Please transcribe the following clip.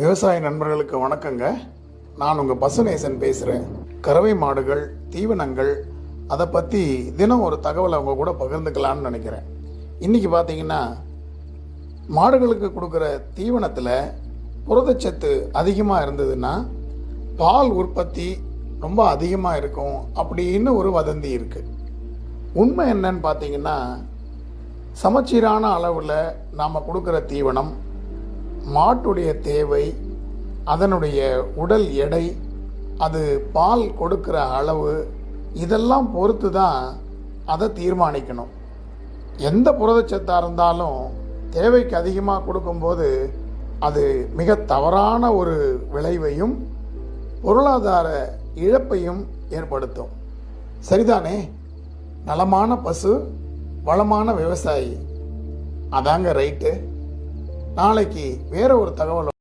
விவசாய நண்பர்களுக்கு வணக்கங்க. நான் உங்கள் பசுநேசன் பேசுகிறேன் கறவை மாடுகள் தீவனங்கள் அதை பற்றி தினம் ஒரு தகவலை அவங்க கூட பகிர்ந்துக்கலான்னு நினைக்கிறேன். இன்றைக்கி பார்த்தீங்கன்னா மாடுகளுக்கு கொடுக்குற தீவனத்தில் புரதச்சத்து அதிகமாக இருந்ததுன்னா பால் உற்பத்தி ரொம்ப அதிகமாக இருக்கும் அப்படின்னு ஒரு வதந்தி இருக்குது உண்மை என்னன்னு பார்த்தீங்கன்னா சமச்சீரான அளவில் நாம் கொடுக்குற தீவனம் மாட்டுடைய தேவை அதனுடைய உடல் எடை அது பால் கொடுக்கிற அளவு இதெல்லாம் பொறுத்து தான் அதை தீர்மானிக்கணும். எந்த புரதச்சத்தாக இருந்தாலும் தேவைக்கு அதிகமாக கொடுக்கும்போது அது மிக தவறான ஒரு விளைவையும் பொருளாதார இழப்பையும் ஏற்படுத்தும். சரிதானே? நலமான பசு வளமான விவசாயி. அதாங்க ரைட்டு. நாளைக்கு வேற ஒரு தகவல்